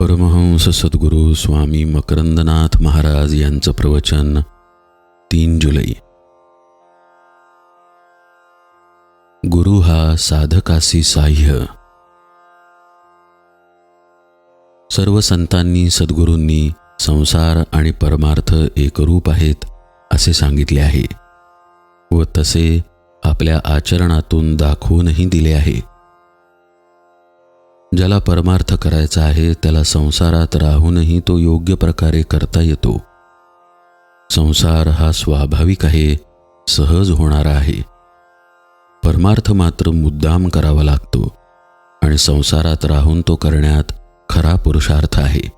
परमहंस सद्गुरू स्वामी मकरंदनाथ महाराज यांचं प्रवचन तीन जुलै. गुरु हा साधकासी साह्य. सर्व संतांनी सद्गुरूंनी संसार आणि परमार्थ एकरूप आहेत असे सांगितले आहे व तसे आपल्या आचरणातून दाखवूनही दिले आहे. ज्याला परमार्थ करायचा आहे त्याला संसारात राहूनही तो योग्य प्रकारे करता येतो. संसार हा स्वाभाविक आहे सहज होणारा आहे. परमार्थ मात्र मुद्दाम करावा लागतो आणि संसारात राहून तो करण्यात खरा पुरुषार्थ आहे.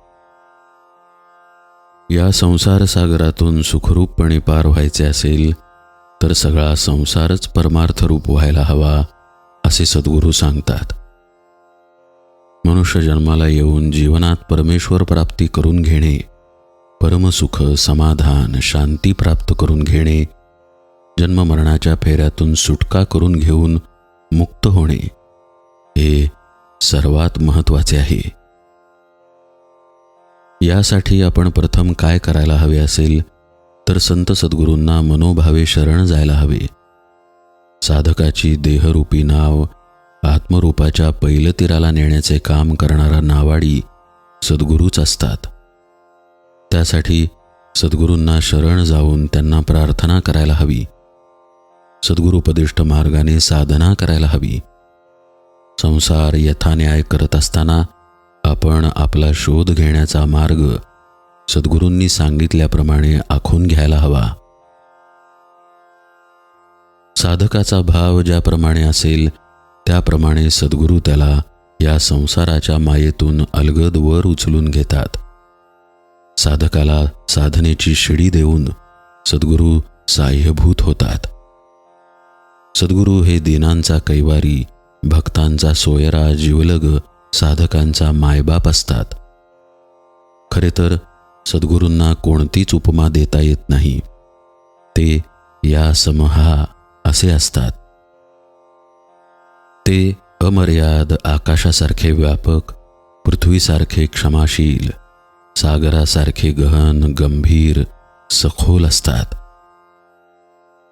या संसार सागरातून सुखरूपपणे पार व्हायचे असेल तर सगळा संसारच परमार्थ रूप व्हायला हवा असे सद्गुरू सांगतात. मनुष्य जन्माला येऊन जीवनात परमेश्वर प्राप्ती करून घेणे परमसुख समाधान शांती प्राप्त करून घेणे जन्ममरणाच्या फेऱ्यातून सुटका करून घेऊन मुक्त होणे हे सर्वात महत्त्वाचे आहे. यासाठी आपण प्रथम काय करायला हवे असेल तर संत सद्गुरूंना मनोभावे शरण जायला हवे. साधकाची देहरूपी नाव आत्मरूपाच्या पैलतीराला नेण्याचे काम करणारा नावाडी सद्गुरूच असतात. त्यासाठी सद्गुरूंना शरण जाऊन त्यांना प्रार्थना करायला हवी. सद्गुरुपदिष्ट मार्गाने साधना करायला हवी. संसार यथान्याय करत असताना आपण आपला शोध घेण्याचा मार्ग सद्गुरूंनी सांगितल्याप्रमाणे आखून घ्यायला हवा. साधकाचा भाव ज्याप्रमाणे असेल त्याप्रमाणे सद्गुरू त्याला या संसाराच्या मायेतून अलगद वर उचलून घेतात. साधकाला साधनेची शिडी देऊन सद्गुरू साह्यभूत होतात. सद्गुरू हे दिनांचा कैवारी भक्तांचा सोयरा जीवलग साधकांचा मायबाप असतात. खरे तर सद्गुरूंना कोणतीच उपमा देता येत नाही. ते या समहा असे असतात. ते अमर्याद आकाशासारखे व्यापक पृथ्वीसारखे क्षमाशील सागरासारखे गहन गंभीर सखोल असतात.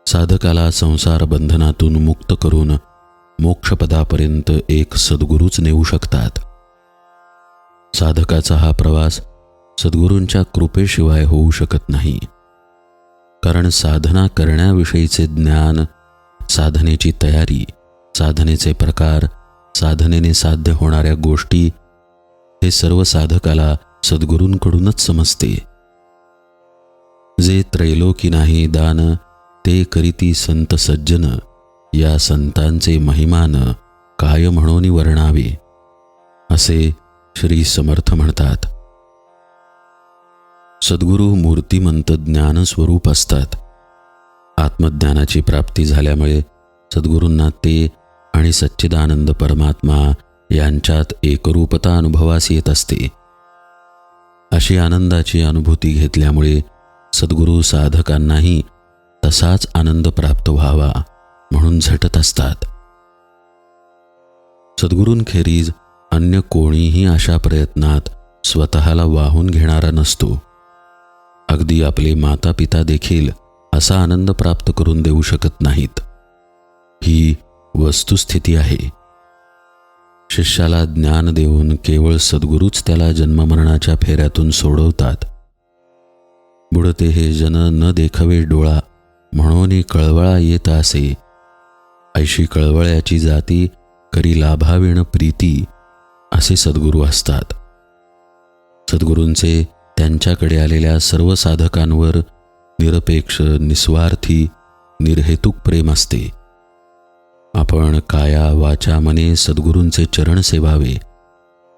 साधकाला संसार बंधनातून मुक्त करून मोक्षपदापर्यंत एक सद्गुरूच नेऊ शकतात. साधकाचा हा प्रवास सद्गुरूंच्या कृपेशिवाय होऊ शकत नाही. कारण साधना करण्याविषयीचे ज्ञान साधनेची तयारी साधनेचे प्रकार साधनेने साध्य होणाऱ्या गोष्टी हे सर्व साधकाला सद्गुरूंकडूनच समजते. जे त्रैलोकी नाही दान ते करीती संत सज्जन या संतांचे महिमान काय म्हणून वर्णावे? असे श्री समर्थ म्हणतात. सद्गुरू मूर्तिमंत ज्ञानस्वरूप असतात. आत्मज्ञानाची प्राप्ती झाल्यामुळे सद्गुरूंना ते आणि सच्चिदानंद परमात्मा यांच्यात एकरूपता अनुभवास येत असते. अशी आनंदाची अनुभूती घेतल्यामुळे सद्गुरू साधकांनाही तसाच आनंद प्राप्त व्हावा म्हणून झटत असतात. सद्गुरूंखेरीज अन्य कोणीही अशा प्रयत्नात स्वतःला वाहून घेणारा नसतो. अगदी आपले माता पिता देखील असा आनंद प्राप्त करून देऊ शकत नाहीत. ही वस्तुस्थिती आहे. शिष्याला ज्ञान देऊन केवळ सद्गुरूच त्याला जन्ममरणाच्या फेऱ्यातून सोडवतात. बुडते हे जन न देखावे डोळा म्हणून कळवळा येत असे. ऐशी कळवळ्याची जाती करी लाभाविण प्रीती असे सद्गुरू असतात. सद्गुरूंचे त्यांच्याकडे आलेल्या सर्व साधकांवर निरपेक्ष निस्वार्थी निर्हेतुक प्रेम असते. आपण काया वाचा मने सद्गुरूंचे चरण सेवावे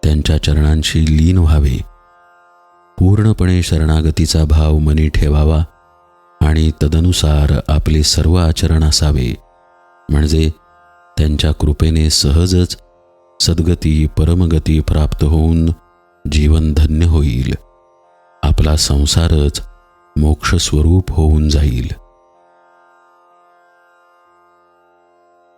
त्यांच्या चरणांशी लीन व्हावे. पूर्णपणे शरणागतीचा भाव मनी ठेवावा आणि तदनुसार आपले सर्व आचरण असावे. म्हणजे त्यांच्या कृपेने सहजच सद्गती परमगती प्राप्त होऊन जीवन धन्य होईल. आपला संसारच मोक्षस्वरूप होऊन जाईल.